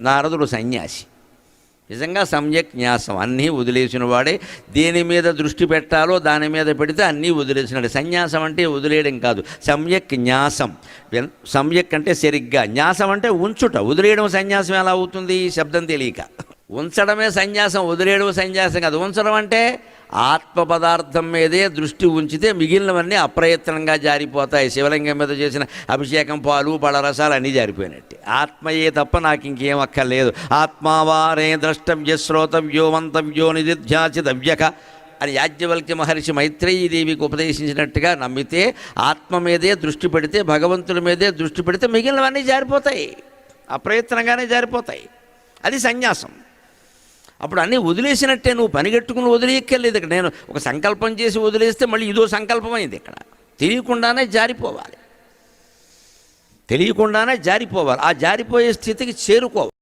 నారదుడు సన్యాసి. నిజంగా సమ్యక్ న్యాసం అన్నీ వదిలేసిన వాడే. దేని మీద దృష్టి పెట్టాలో దాని మీద పెడితే అన్నీ వదిలేసినాడు. సన్యాసం అంటే వదిలేయడం కాదు సమ్యక్ న్యాసం. సమ్యక్ అంటే సరిగ్గా. న్యాసం అంటే ఉంచుట. వదిలేయడం సన్యాసం ఎలా అవుతుంది? ఈ శబ్దం తెలియక. ఉంచడమే సన్యాసం వదిలేయడం సన్యాసం కాదు. ఉంచడం అంటే ఆత్మ పదార్థం మీదే దృష్టి ఉంచితే మిగిలినవన్నీ అప్రయత్నంగా జారిపోతాయి. శివలింగం మీద చేసిన అభిషేకం పాలు పడరసాలు అన్నీ జారిపోయినట్టే. ఆత్మయే తప్ప నాకు ఇంకేం అక్కర్లేదు. ఆత్మావారే ద్రష్టవ్య శ్రోతవ్యో మంతవ్యో నిధిధ్యాచితవ్యక అని యాజ్ఞవల్క్య మహర్షి మైత్రేయీ దేవికి ఉపదేశించినట్టుగా నమ్మితే ఆత్మ మీదే దృష్టి పెడితే భగవంతుడి మీదే దృష్టి పెడితే మిగిలినవన్నీ జారిపోతాయి. అప్రయత్నంగానే జారిపోతాయి. అది సన్యాసం. అప్పుడు అన్నీ వదిలేసినట్టే నువ్వు పనిగట్టుకుని వదిలేయక్కర్లేదు ఇక్కడ. నేను ఒక సంకల్పం చేసి వదిలేస్తే మళ్ళీ ఇదో సంకల్పం అయింది ఇక్కడ. తెలియకుండానే జారిపోవాలి. తెలియకుండానే జారిపోవాలి. ఆ జారిపోయే స్థితికి చేరుకోవాలి.